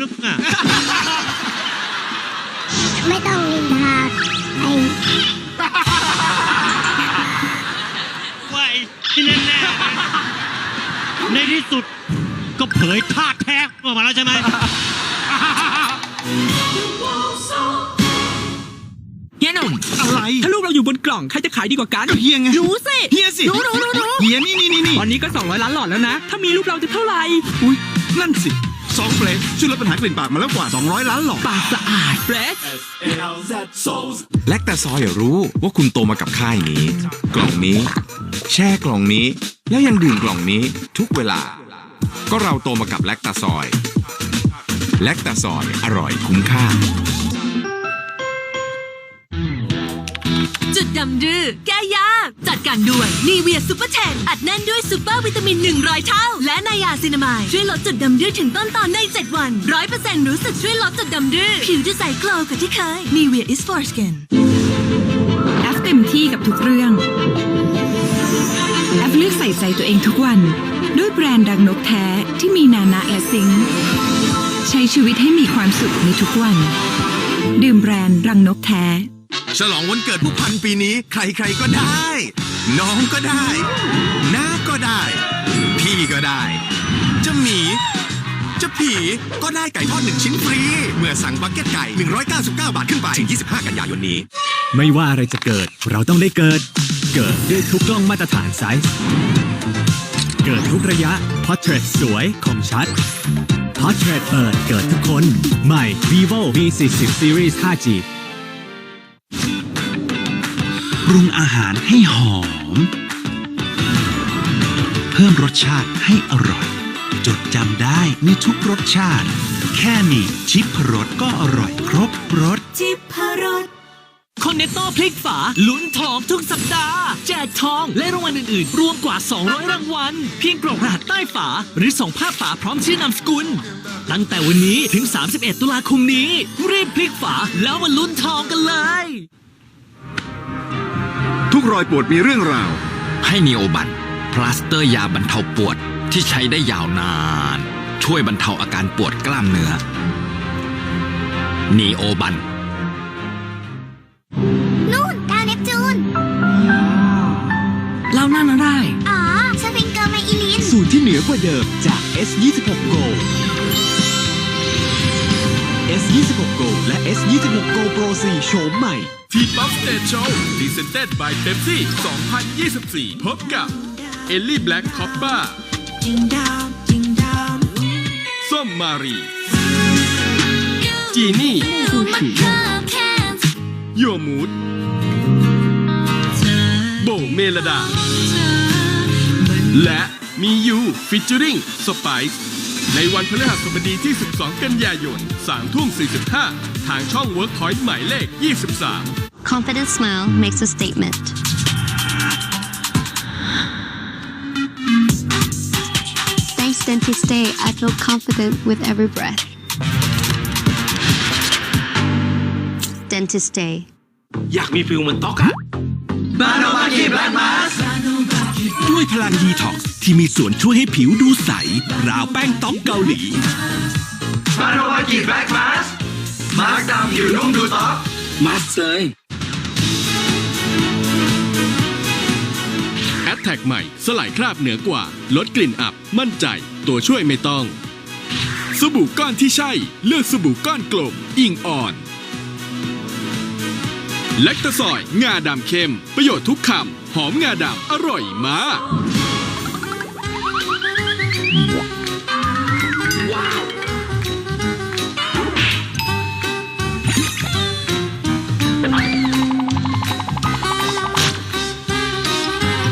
ลึกอะ ไม่ต้องนินทาไอ้ว่าไอ้ที่แน่ๆนะในที่สุดก็เผยท่าแท้ออกมาแล้วใช่ไหม เฮียหนุ่มอะไรถ้ารูปเราอยู่บนกล่องใครจะขายดีกว่ากันก็เฮียไง รู้สิเฮียสิรู้รู้รู้รู้เฮียนี่นี่นี่นี่ตอนนี้ก็ 200 ล้านหลอดแล้วนะ ถ้ามีรูปเราจะเท่าไหร่ อุ้ยนั่นสิ สองเฟลชช่วยลดปัญหากลิ่นปากมาแล้วกว่า 200 ล้านหลอดปากสะอาดเฟรชแลคตาซอยรู้ว่าคุณโตมากับค่ายนี้ กล่องนี้ แช่กล่องนี้ แล้วยังดื่มกล่องนี้ทุกเวลา ก็เราโตมากับแลคตาซอย แลคตาซอยอร่อยคุ้มค่า จุดดำดื้อแก้ยาก จัดการด่วนนีเวียซูเปอร์เทนอัดแน่นด้วยซูเปอร์วิตามิน 100 เท่า และนายาซินามาย ช่วยลดจุดดำดื้อถึงต้นตอนใน 7 วัน 100%รู้สึกช่วยลดจุดดำดื้อผิวจะใสโกลว์กว่าที่เคยนีเวีย is for skin แอปเต็มที่กับทุกเรื่องแอปเลือกใส่ใจตัวเองทุกวัน ด้วยแบรนด์ดังนกแท้ที่มีนานะและซิงใช้ชีวิตให้มีความสุขในทุกวัน ดื่มแบรนด์รังนกแท้ ฉลองวันเกิดผู้พันปีนี้ ใครๆก็ได้ น้องก็ได้น้าก็ได้ พี่ก็ได้ จะหมี จะผีก็ได้ไก่ทอดหนึ่งชิ้นฟรี เมื่อสั่งบักเก็ตไก่ 199 บาทขึ้นไปถึง25 กันยายนนี้ ไม่ว่าอะไรจะเกิด เราต้องได้เกิด เกิดด้วยทุกกล้องมาตรฐานไซส์เกิดทุกระยะ Portrait สวยคมชัด Portrait เปิดเกิดทุกคน ใหม่ vivo v 4 0 series 5G รุงอาหารให้หอม เพิ่มรสชาติให้อร่อย จดจำได้ในทุกรสชาติ แค่มีชิปรสก็อร่อยครบรสจิพรสคอนเนตโต้พลิกฝาลุ้นทองทุกสัปดาห์ แจกทองและรางวัลอื่นๆ รวมกว่า 200 รางวัล เพียงกรอกรหัสใต้ฝา หรือส่งภาพฝาพร้อมชื่อนามสกุล ตั้งแต่วันนี้ถึง 31 ตุลาคมนี้ รีบพลิกฝาแล้วมาลุ้นทองกันเลยทุ กรอยปวดมีเรื่องราว ให้นีโอบันพลาสเตอร์ยาบรรเทาปวดที่ใช้ได้ยาวนาน ช่วยบรรเทาอาการปวดกล้ามเนื้อนีโอบันนู่นดาวเนปจูน เรานั่นอะไรอ๋อสฟิงเกอร์ไมอิลิน สูตรที่เหนือกว่าเดิมจาก S26 Go S26 Go และ S26 Go Pro 4โฉมใหม่ ทีป๊อปสเตทโชว์พรีเซนเต็ดบายเ e ปซี่ 2024 พบกับ เอลลี่แบล็กคอปป้าส้มมารี จีนี่โยมูดโบเมลดา และมียูฟิชเจอริงสไปซ์ ในวันพฤหัสบดีที่ 12 กันยายน3ทุ่ม45 ทางช่อง WorkPoint หมายเลข 23 Confident smile makes a statement. Thanks Dentist Day, I feel confident with every breath. Dentist Day. อยากมีฟิลเหมือนต๊อกอะ ด้วยพลังดีท็อกซ์ที่มีส่วนช่วยให้ผิวดูใส ราวแป้งต๊อกเกาหลี มาสเลยแอ t แทกใหม่ สลายคราบเหนือกว่า ลดกลิ่นอับ มั่นใจ ตัวช่วยไม่ต้องสบู่ก้อนที่ใช่ เลือกสบู่ก้อนกลม อิงอ่อนแลคตาซอย งาดำเข้ม ประโยชน์ทุกคำ หอมงาดำอร่อยมาก